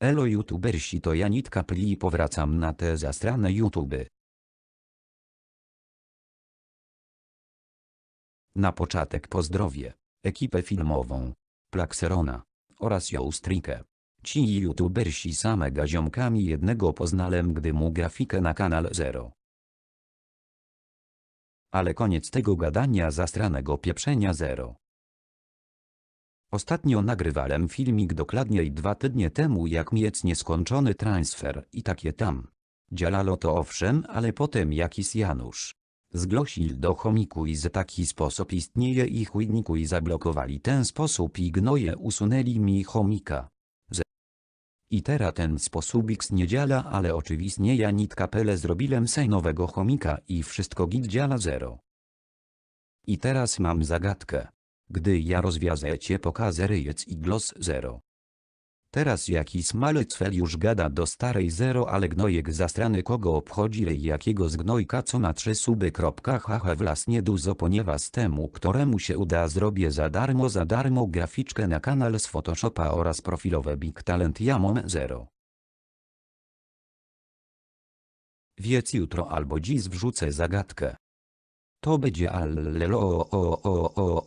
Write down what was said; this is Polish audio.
Elo youtubersi to ja nitka pli powracam na te zastrane YouTuby. Na początek pozdrowię ekipę filmową, Plaxerona oraz Joustrikę. Ci youtubersi same gaziomkami jednego poznałem gdy mu grafikę na kanal Zero. Ale koniec tego gadania zastranego pieprzenia Zero. Ostatnio nagrywałem filmik dokładnie i dwa tygodnie temu jak miec nieskończony transfer i takie tam. Działalo to owszem, ale potem jakiś Janusz. Zgłosił do chomiku i z taki sposób istnieje i chujniku i zablokowali ten sposób i gnoje usunęli mi chomika. Z I teraz ten sposób x nie działa, ale oczywiście ja nit kapelę zrobiłem se nowego chomika i wszystko git działa zero. I teraz mam zagadkę. Gdy ja rozwiazecie pokazę ryjec i glos zero. Teraz jakiś smalec fel już gada do starej zero ale gnojek zastrany kogo obchodzi rej jakiego z gnojka co na trzy suby. Haha wlas nieduzo ponieważ temu któremu się uda zrobię za darmo za darmo graficzkę na kanal z Photoshopa oraz profilowe Big Talent ja zero. Wiec jutro albo dziś wrzucę zagadkę. To będzie allelo o o o o